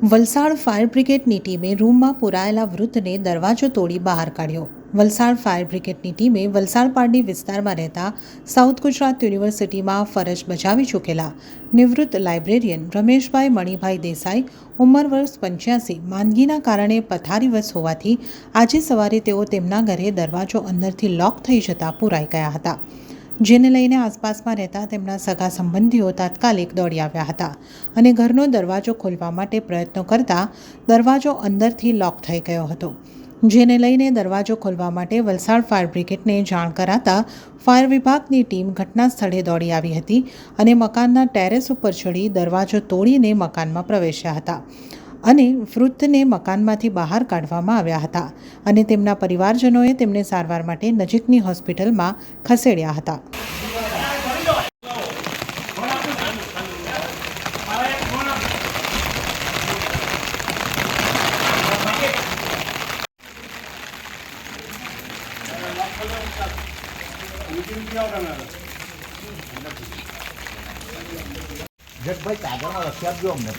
Valsad fire બ્રિગેડની ટીમે રૂમમાં પુરાયેલા વૃદ્ધને દરવાજો તોડી બહાર કાઢ્યો. વલસાડ ફાયર બ્રિગેડની ટીમે વલસાડ પારડી વિસ્તારમાં રહેતા સાઉથ ગુજરાત યુનિવર્સિટીમાં ફરજ બજાવી ચૂકેલા નિવૃત્ત લાઇબ્રેરિયન રમેશભાઈ મણિભાઈ દેસાઈ ઉંમર વર્ષ પંચ્યાસી, માંદગીના કારણે પથારીવશ હોવાથી આજે સવારે તેઓ તેમના ઘરે દરવાજો અંદરથી લોક થઈ જતા પુરાઈ ગયા હતા. જેને લઈને આસપાસમાં રહેતા તેમના સગા સંબંધીઓ તાત્કાલિક દોડી આવ્યા હતા અને ઘરનો દરવાજો ખોલવા માટે પ્રયત્નો કરતા દરવાજો અંદરથી લોક થઈ ગયો હતો. જેને લઈને દરવાજો ખોલવા માટે વલસાડ ફાયર બ્રિગેડને જાણ કરાતા ફાયર વિભાગની ટીમ ઘટના સ્થળે દોડી આવી હતી અને મકાનના ટેરેસ ઉપર ચડી દરવાજો તોડીને મકાનમાં પ્રવેશ્યા હતા. અને વૃદ્ધને મકાનમાંથી બહાર કાઢવામાં આવ્યા હતા અને તેમના પરિવારજનોએ તેમને સારવાર માટે નજીકની હોસ્પિટલમાં ખસેડ્યા હતા. જગભાઈ કાગળમાં લખી આપજો અમને